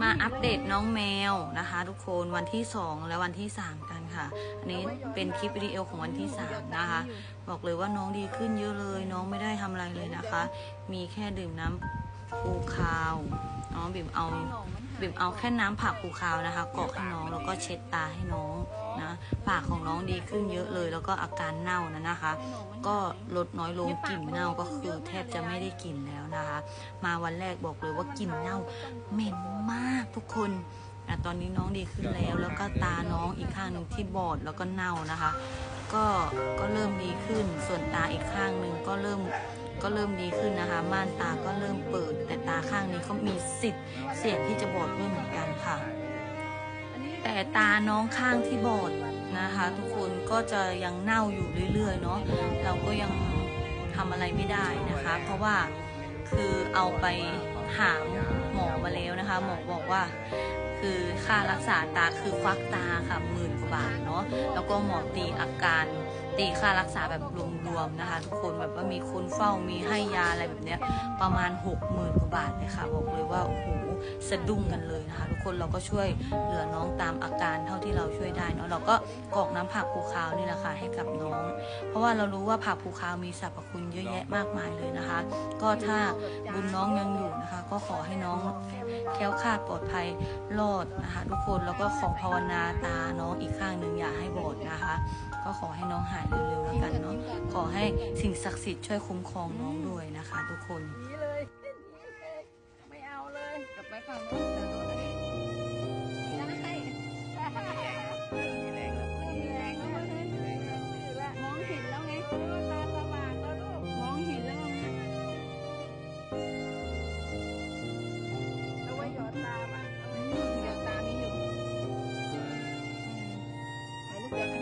มาอัปเดตน้องแมวนะคะ ทุกคนวันที่ 2 และวันที่ 3 กันค่ะ อันนี้เป็นคลิปวิดีโอของวันที่ 3 นะคะ บอกเลยว่าน้องดีขึ้นเยอะเลย น้องไม่ได้ทำอะไรเลยนะคะ มีแค่ดื่มน้ำปูคาวน้องบิ่มเอาบิ่มเอาแค่น้ำผักปูคาวนะคะกรอกให้น้องแล้วก็เช็ดตาให้น้อง นะ ปากของน้องดีขึ้นเยอะเลย แล้วก็อาการเน่านะนะคะ ก็ลดน้อยลงกลิ่นเน่าก็คือแทบจะไม่ได้กลิ่นแล้วนะคะ มาวันแรกบอกเลยว่ากลิ่นเน่าเหม็นมากทุกคนอะตอนนี้น้องดีขึ้นแล้ว แล้วก็ตาน้องอีกข้างหนึ่งที่บอดแล้วก็เน่านะคะ ก็ก็เริ่มดีขึ้น ส่วนตาอีกข้างหนึ่งก็เริ่มก็เริ่มดีขึ้นนะคะ ม่านตาก็เริ่มเปิด แต่ตาข้างนี้ก็มีสิทธิ์เสี่ยงที่จะบอดด้วยเหมือนกันค่ะ แต่ตาน้องข้างที่บอดนะคะ ทุกคนก็จะยังเน่าอยู่เรื่อยๆเนาะเราก็ยังทำอะไรไม่ได้นะคะ เพราะว่าคือเอาไปหาหมอมาแล้วนะคะ หมอบอกว่าคือค่ารักษาตาคือควักตาค่ะหมื่นกว่าบาทเนาะแล้วก็หมอตีอาการตีค่ารักษาแบบรวมๆนะคะ ทุกคนแบบว่ามีคนเฝ้ามีให้ยาอะไรแบบเนี้ยประมาณ 6 0,000กว่าบาทเลยค่ะบอกเลยว่าโอ้โหสะดุ้งกันเลยนะคะ ทุกคนเราก็ช่วยเหลือน้องตามอาการเท่าที่เราช่วยได้เนาะเราก็กรอกน้ำผักภูคาวนี่แหละค่ะให้กับน้อง เพราะว่าเรารู้ว่าผักภูคาวมีสรรพคุณเยอะแยะมากมายเลยนะคะ ก็ถ้าบุญน้องยังอยู่นะคะ ก็ขอให้น้องแค้วคาดปลอดภัยรอดนะคะ ทุกคนแล้วก็ขอภาวนาตาน้องอีกข้างหนึ่งอย่าให้บอดนะคะ ก็ขอให้น้องหายเร็วๆแล้วกันเนาะขอให้สิ่งศักดิ์สิทธิ์ช่วยคุ้มครองน้องด้วยนะคะ ทุกคนนเลย Welcome